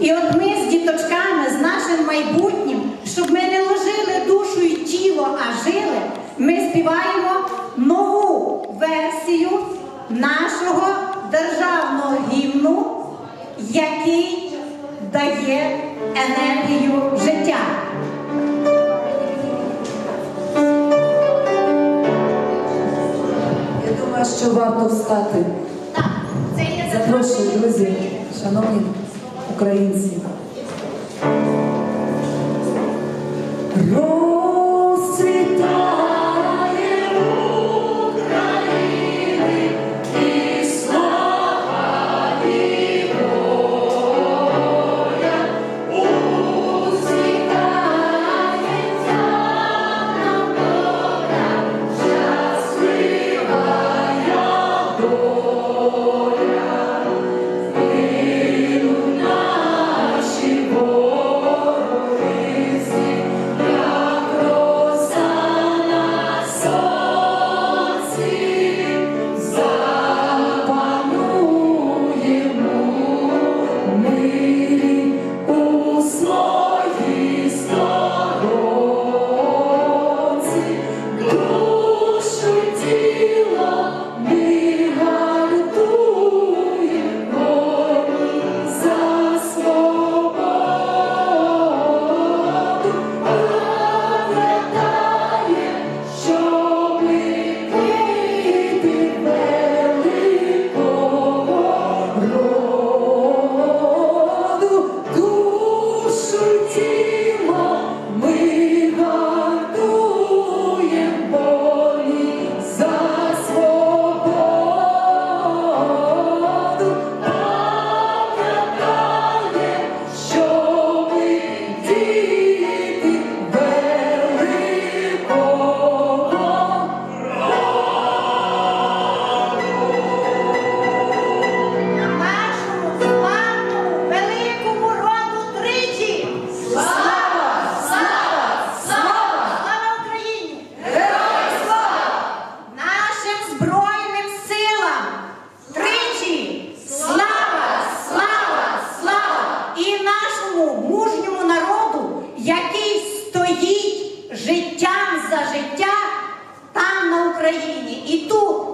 І от ми з діточками, з нашим майбутнім, щоб ми не ложили душу і тіло, а жили, ми співаємо нову версію нашого державного гімну, який дає енергію життя. Я думаю, що варто встати. Так, це є Запрошую, друзі, шановні українці. Україні. І тут,